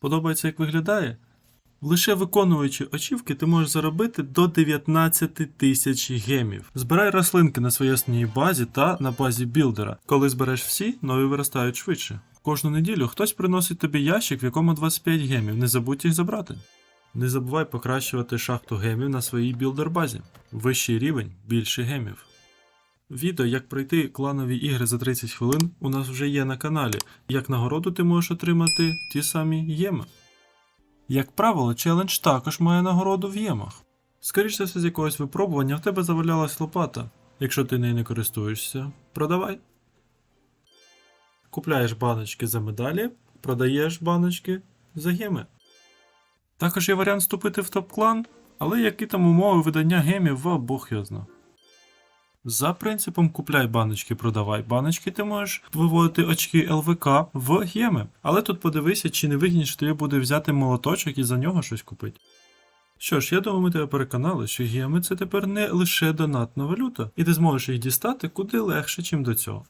Подобається, як виглядає? Лише виконуючи очівки, ти можеш заробити до 19 тисяч гемів. Збирай рослинки на своїй основній базі та на базі білдера. Коли збереш всі, нові виростають швидше. Кожну неділю хтось приносить тобі ящик, в якому 25 гемів. Не забудь їх забрати. Не забувай покращувати шахту гемів на своїй білдер-базі. Вищий рівень більше гемів. Відео, як пройти кланові ігри за 30 хвилин, у нас вже є на каналі. Як нагороду ти можеш отримати ті самі єми. Як правило, челендж також має нагороду в ємах. Скоріше все з якогось випробування в тебе завалялась лопата. Якщо ти нею не користуєшся, продавай. Купляєш баночки за медалі, продаєш баночки за геми. Також є варіант вступити в топ-клан, але які там умови видання гемів, ва Бог його зна. За принципом купляй баночки, продавай баночки, ти можеш виводити очки ЛВК в геми. Але тут подивися, чи не вигідніше тобі буде взяти молоточок і за нього щось купити. Що ж, я думаю, ми тебе переконали, що геми це тепер не лише донатна валюта, і ти зможеш їх дістати куди легше, чим до цього.